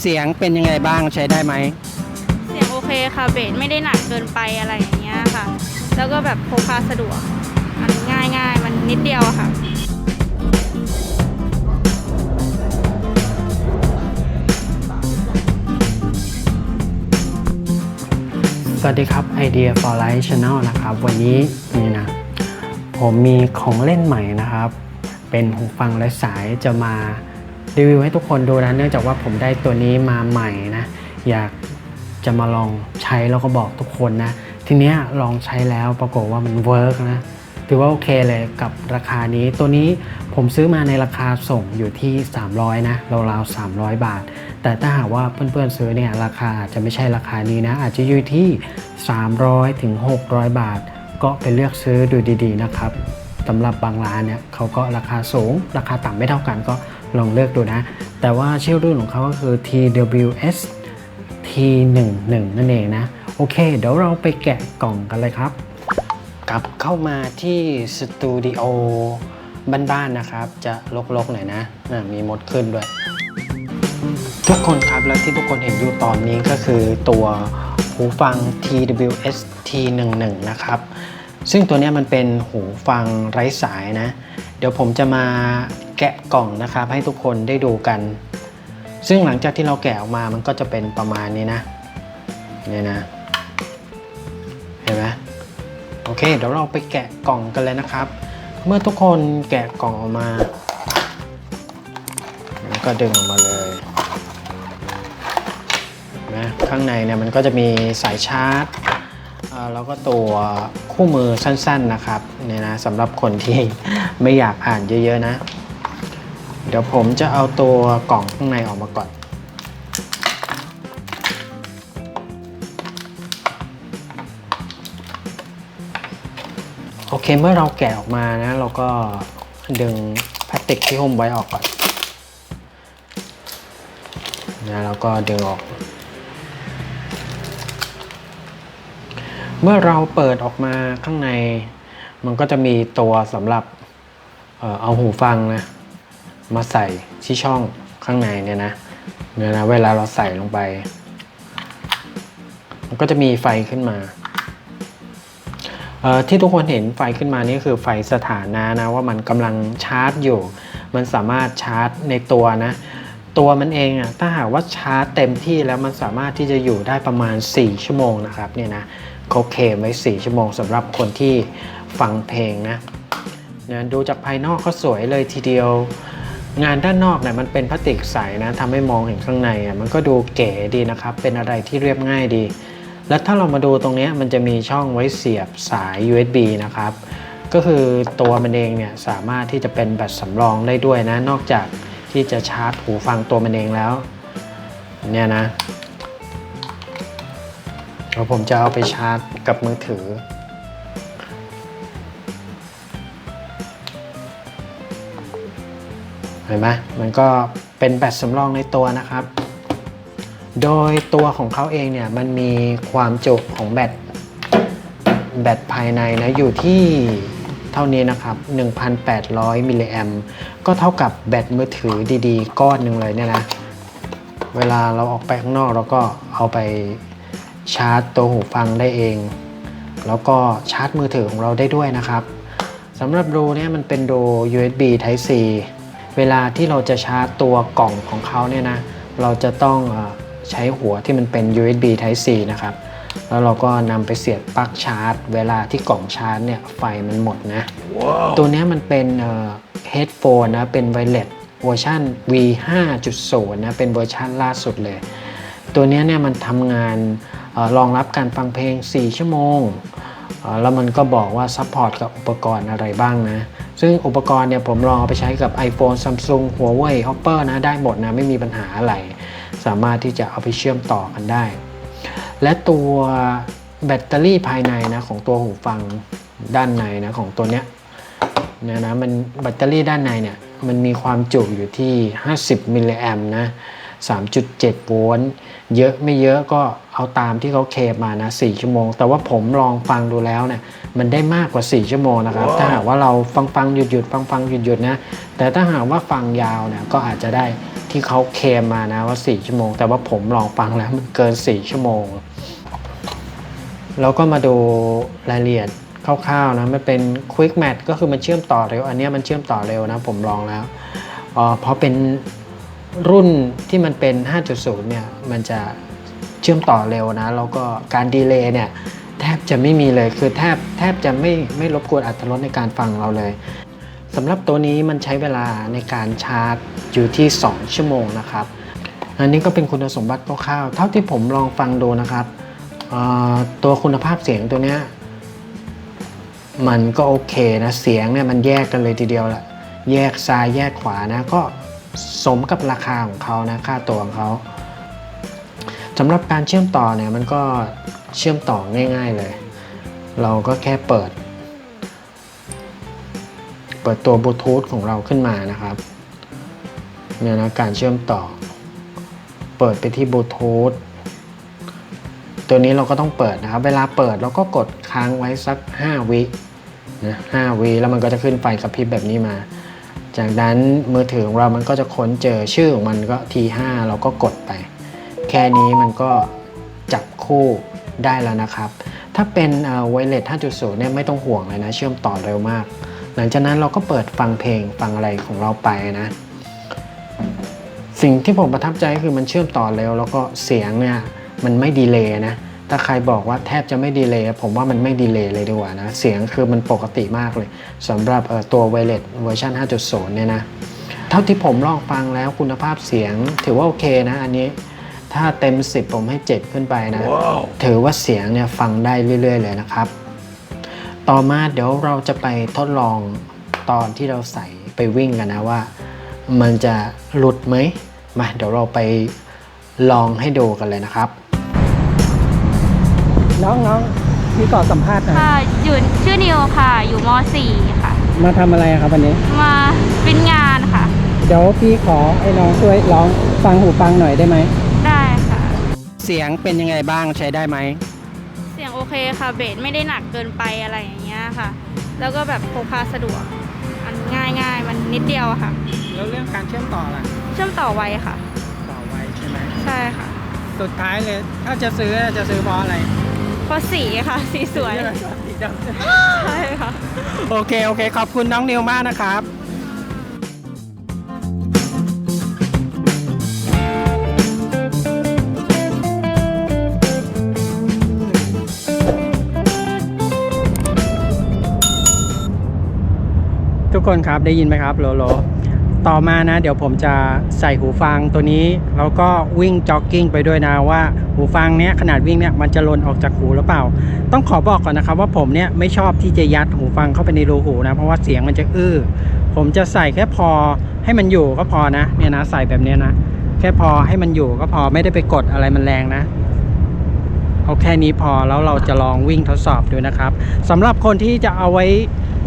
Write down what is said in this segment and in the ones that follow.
เสียงเป็นยังไงบ้างใช้ได้ไหม เสียงโอเคค่ะเบสไม่ได้หนักเกินไปอะไรอย่างเงี้ยค่ะ แล้วก็แบบพกพาสะดวก มันง่ายง่ายๆมันนิดเดียวอะค่ะ สวัสดีครับ Idea for Life Channel นะครับ วันนี้นี่นะ ผมมีของเล่นใหม่นะครับ เป็นหูฟังไร้สายจะมา รีวิวให้ทุกคนดูนะเนื่องจากว่าผมได้ตัวนี้มาใหม่นะ อยากจะมาลองใช้แล้วก็บอกทุกคนนะ ทีเนี้ยลองใช้แล้วปรากฏว่ามันเวิร์กนะถือว่าโอเคเลยกับราคานี้ ตัวนี้ผมซื้อมาในราคาส่งอยู่ที่ 300 นะราวๆ300 บาท แต่ถ้าหากว่าเพื่อนๆซื้อเนี่ยราคาอาจจะไม่ใช่ราคานี้นะ อาจจะอยู่ที่ 300 ถึง 600 บาท ก็ไปเลือกซื้อดูดีๆนะครับสำหรับบางร้านเนี่ยเขาก็ราคาสูง ราคาต่ำไม่เท่ากันก็ ลองเลือกดูนะ แต่ว่าชื่อรุ่นของเขาก็คือ TWS T11 นั่นเองนะ โอเค เดี๋ยวเราไปแกะกล่องกันเลยครับ กลับเข้ามาที่สตูดิโอบ้านๆนะครับ จะลกๆหน่อยนะน่ะมีมดขึ้นด้วย ทุกคนครับและที่ทุกคนเห็นอยู่ตอนนี้ก็คือตัวหูฟัง TWS T11 นะครับ ซึ่งตัวนี้มันเป็นหูฟังไร้สายนะ เดี๋ยวผมจะมา แกะกล่องนะครับ ให้ทุกคนได้ดูกัน ซึ่งหลังจากที่เราแกะออกมามันก็จะเป็นประมาณนี้นะนี่นะ เห็นไหมโอเค เดี๋ยวเราไปแกะกล่องกันเลยนะครับ เมื่อทุกคนแกะกล่องออกมาแล้วก็ดึงออกมาเลยนะข้างในเนี่ยมันก็จะมีสายชาร์จอ่าแล้วก็ตัวคู่มือสั้นๆนะครับเนี่ยนะสำหรับคนที่ไม่อยากอ่านเยอะๆนะ เดี๋ยวผมจะเอาตัวกล่องข้างในออกมาก่อน โอเคเมื่อเราแกะออกมานะ เราก็ดึงพลาสติกที่หุ้มไว้ออกก่อนนะแล้วก็ดึงออก เมื่อเราเปิดออกมาข้างใน มันก็จะมีตัวสำหรับเอ่อเอาหูฟังนะ มาใส่ที่ช่องข้างในเนี่ยนะเนี่ยนะเวลาเราใส่ลงไป มันก็จะมีไฟขึ้นมาเอ่อที่ทุกคนเห็นไฟขึ้นมานี่คือไฟสถานะนะว่ามันกำลังชาร์จอยู่ มันสามารถชาร์จในตัวนะ ตัวมันเองอะถ้าหากว่าชาร์จเต็มที่แล้วมันสามารถที่จะอยู่ได้ประมาณ 4 ชั่วโมงนะครับเนี่ยนะเขาเคมไว้ 4 ชั่วโมงสำหรับคนที่ฟังเพลงนะเนี่ยดูจากภายนอกก็สวยเลยทีเดียว งานด้านนอกเนี่ยมันเป็นพลาสติกใสนะทำให้มองเห็นข้างในอะมันก็ดูเก๋ดีนะครับ เป็นอะไรที่เรียบง่ายดี แล้วถ้าเรามาดูตรงนี้มันจะมีช่องไว้เสียบสาย USB นะครับ ก็คือตัวมันเองเนี่ยสามารถที่จะเป็นแบตสำรองได้ด้วยนะ นอกจากที่จะชาร์จหูฟังตัวมันเองแล้วเนี่ยนะเดี๋ยวผมจะเอาไปชาร์จกับมือถือ เห็นไหมมันก็เป็นแบตสำรองในตัวนะครับ โดยตัวของเขาเองเนี่ยมันมีความจุของแบตแบตภายในนะอยู่ที่เท่านี้นะครับ 1,800 มิลลิแอมก็เท่ากับแบตมือถือดีๆ ก้อนหนึ่งเลยเนี่ยนะ เวลาเราออกไปข้างนอกเราก็เอาไปชาร์จตัวหูฟังได้เอง แล้วก็ชาร์จมือถือของเราได้ด้วยนะครับสำหรับรูเนี่ยมันเป็นรู USB Type C เวลาที่เราจะชาร์จตัวกล่องของเขาเนี่ยนะเราจะต้องเออใช้หัวที่มันเป็น USB Type C นะครับ แล้วเราก็นำไปเสียบปลั๊กชาร์จ เวลาที่กล่องชาร์จเนี่ยไฟมันหมดนะตัวเนี้ยมันเป็นเฮดโฟนนะ เป็นไวเลสเวอร์ชัน V 5.0นะ เป็นเวอร์ชันล่าสุดเลย ตัวเนี้ยเนี่ยมันทำงานเออรองรับการฟังเพลง 4 ชั่วโมงเอ่อแล้วมันก็บอกว่าซัพพอร์ตกับอุปกรณ์อะไรบ้างนะ ซึ่งอุปกรณ์เนี่ยผมลองเอาไปใช้กับ iPhone Samsung Huawei Hopper นะได้หมดนะไม่มีปัญหาอะไร สามารถที่จะเอาไปเชื่อมต่อกันได้ และตัวแบตเตอรี่ภายในนะของตัวหูฟังด้านในนะของตัวเนี้ยเนี่ยนะมันแบตเตอรี่ด้านในเนี่ยมันมีความจุอยู่ที่ 50มิลลิแอมนะ 3.7 โวลต์เยอะไม่เยอะก็เอาตามที่เขาเคลมมานะ 4 ชั่วโมง แต่ว่าผมลองฟังดูแล้วเนี่ยมันได้มากกว่า 4 ชั่วโมงนะครับ ถ้าหากว่าเราฟังฟังหยุดหยุดฟังฟังหยุดหยุดนะ แต่ถ้าหากว่าฟังยาวเนี่ยก็อาจจะได้ที่เขาเคลมมานะว่า 4 ชั่วโมง แต่ว่าผมลองฟังแล้วมันเกิน 4 ชั่วโมง แล้วก็มาดูรายละเอียดคร่าวๆนะมันเป็น Quick Match ก็คือมันเชื่อมต่อเร็ว อันเนี้ยมันเชื่อมต่อเร็วนะผมลองแล้วเอ่อเพราะเป็น รุ่นที่มันเป็น 5.0 เนี่ย มันจะเชื่อมต่อเร็วนะ แล้วก็การดีเลย์เนี่ยแทบจะไม่มีเลย คือแทบแทบจะไม่ไม่รบกวนอัตรถรสในการฟังเราเลยสำหรับตัวนี้มันใช้เวลาในการชาร์จอยู่ที่ 2 ชั่วโมงนะครับ อันนี้ก็เป็นคุณสมบัติคร่าวๆ เท่าที่ผมลองฟังดูนะครับ ตัวคุณภาพเสียงตัวเนี้ยมันก็โอเคนะ เสียงเนี่ยมันแยกกันเลยทีเดียวแหละ แยกซ้ายแยกขวานะ ก็ สมกับราคาของเขานะค่าตัวของเขาสำหรับการเชื่อมต่อเนี่ยมันก็เชื่อมต่อง่ายๆเลย เราก็แค่เปิด เปิดตัวบลูทูธของเราขึ้นมานะครับเนี่ยนะการเชื่อมต่อ เปิดไปที่บลูทูธตัวนี้เราก็ต้องเปิดนะครับ เวลาเปิดเราก็กดค้างไว้สัก 5 วินะ5วิแล้วมันก็จะขึ้นไฟกระพริบแบบนี้มา จากนั้นมือถือของเรามันก็จะค้นเจอชื่อของมันก็ T5 เราก็กดไป แค่นี้มันก็จับคู่ได้แล้วนะครับ ถ้าเป็นไวเลส5.0 เนี่ยไม่ต้องห่วงเลยนะ เชื่อมต่อเร็วมาก หลังจากนั้นเราก็เปิดฟังเพลงฟังอะไรของเราไปนะ สิ่งที่ผมประทับใจก็คือมันเชื่อมต่อเร็วแล้วก็เสียงเนี่ยมันไม่ดีเลย์นะ ถ้าใครบอกว่าแทบจะไม่ดีเลย์ผมว่ามันไม่ดีเลย์เลยดีกว่านะ เสียงคือมันปกติมากเลยสำหรับเอ่อตัวไวเลสเวอร์ชัน5.0 เนี่ยนะ เท่าที่ผมลองฟังแล้วคุณภาพเสียงถือว่าโอเคนะอันนี้ถ้าเต็ม 10 ผมให้ 7 ขึ้นไปนะถือว่าเสียงเนี่ยฟังได้เรื่อย ๆ เลยนะครับ ต่อมาเดี๋ยวเราจะไปทดลองตอนที่เราใส่ไปวิ่งกันนะว่า มันจะหลุดไหมมาเดี๋ยวเราไปลองให้ดูกันเลยนะครับ น้องน้องพี่ขอสัมภาษณ์หน่อยค่ะอยู่ชื่อนิวค่ะ อยู่ม .4 ค่ะ มาทำอะไรครับวันนี้ มาเป็นงานค่ะ เดี๋ยวพี่ขอให้น้องช่วยร้องฟังหูฟังหน่อยได้ไหม ได้ค่ะ เสียงเป็นยังไงบ้างใช้ได้ไหม เสียงโอเคค่ะ เบสไม่ได้หนักเกินไปอะไรอย่างเงี้ยค่ะ แล้วก็แบบพกพาสะดวกมันง่ายง่ายๆมันนิดเดียวอะค่ะ แล้วเรื่องการเชื่อมต่อล่ะ เชื่อมต่อไวค่ะ ต่อไว้ใช่ไหม ใช่ค่ะ สุดท้ายเลย ถ้าจะซื้อจะซื้อเพราะอะไร เพราะสีค่ะ สีสวย สีดำใช่ค่ะ โอเค โอเค ขอบคุณน้องนิวมากนะครับทุกคนครับได้ยินไหมครับโลโล ต่อมานะ เดี๋ยวผมจะใส่หูฟังตัวนี้ แล้วก็วิ่งจ็อกกิ้งไปด้วยนะว่าหูฟังเนี้ยขนาดวิ่งเนี่ยมันจะหล่นออกจากหูหรือเปล่า ต้องขอบอกก่อนนะครับว่าผมเนี่ยไม่ชอบที่จะยัดหูฟังเข้าไปในรูหูนะ เพราะว่าเสียงมันจะอื้อผมจะใส่แค่พอให้มันอยู่ก็พอนะเนี่ยนะใส่แบบเนี้ยนะแค่พอให้มันอยู่ก็พอไม่ได้ไปกดอะไรมันแรงนะ เอาแค่นี้พอแล้วเราจะลองวิ่งทดสอบดูนะครับสำหรับคนที่จะเอาไว้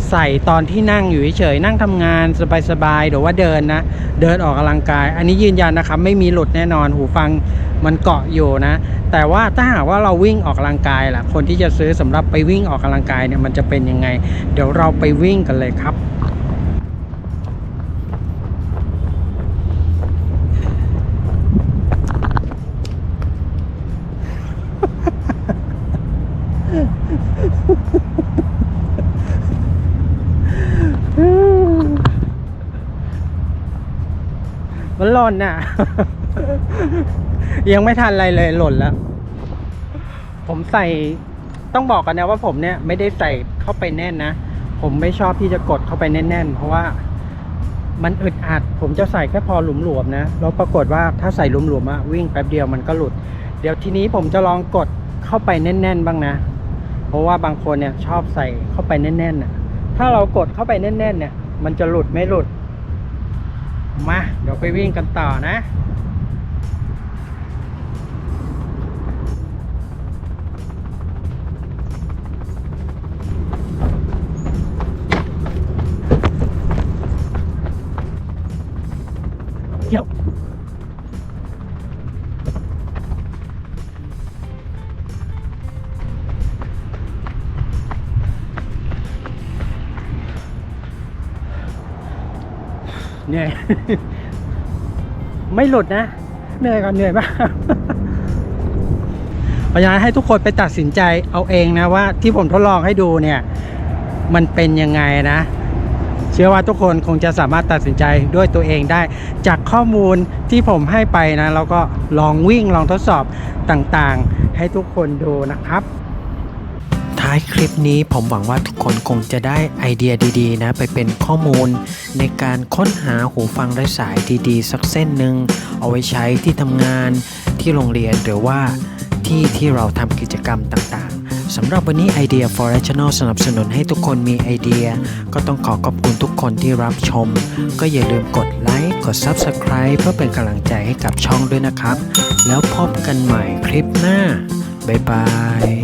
ใส่ตอนที่นั่งอยู่เฉยๆนั่งทำงานสบายๆหรือว่าเดินนะ เดินออกกำลังกาย อันนี้ยืนยันนะครับ ไม่มีหลุดแน่นอนหูฟังมันเกาะอยู่นะ แต่ว่าถ้าหากว่าเราวิ่งออกกำลังกายล่ะคนที่จะซื้อสำหรับไปวิ่งออกกำลังกายเนี่ยมันจะเป็นยังไง เดี๋ยวเราไปวิ่งกันเลยครับ ล่นน่ะ ยังไม่ทันอะไรเลยหล่นแล้ว ผมใส่ต้องบอกกันนะว่าผมเนี่ยไม่ได้ใส่เข้าไปแน่นนะ ผมไม่ชอบที่จะกดเข้าไปแน่นๆ เพราะว่ามันอึดอัด ผมจะใส่แค่พอหลุมๆนะ แล้วปรากฏว่าถ้าใส่หลุมๆอะวิ่งแป๊บเดียวมันก็หลุด เดี๋ยวทีนี้ผมจะลองกดเข้าไปแน่น ๆ บ้างนะ เพราะว่าบางคนเนี่ยชอบใส่เข้าไปแน่นๆนะถ้าเรากดเข้าไปแน่น ๆ เนี่ย มันจะหลุดไม่หลุด มา เดี๋ยวไปวิ่งกันต่อนะเดี๋ยว เนี่ยไม่หลุดนะ เหนื่อยก่อนเหนื่อยมากพราะฉะนั้นให้ทุกคนไปตัดสินใจเอาเองนะว่าที่ผมทดลองให้ดูเนี่ย มันเป็นยังไงนะ เชื่อว่าทุกคนคงจะสามารถตัดสินใจด้วยตัวเองได้ จากข้อมูลที่ผมให้ไปนะแล้วก็ลองวิ่งลองทดสอบต่างๆ ให้ทุกคนดูนะครับ ท้ายคลิปนี้ผมหวังว่าทุกคนคงจะได้ไอเดียดีๆ นะ ไปเป็นข้อมูล ในการค้นหาหูฟังไร้สายดีๆ สักเส้นหนึ่งเอาไว้ใช้ที่ทำงานที่โรงเรียนหรือว่าที่ที่เราทำกิจกรรมต่างๆสำหรับวันนี้ไอเดีย for Channel สนับสนุนให้ทุกคนมีไอเดีย ก็ต้องขอขอบคุณทุกคนที่รับชม ก็อย่าลืมกดไลค์กด Subscribe เพื่อเป็นกำลังใจให้กับช่องด้วยนะครับ แล้วพบกันใหม่คลิปหน้าบ๊ายบาย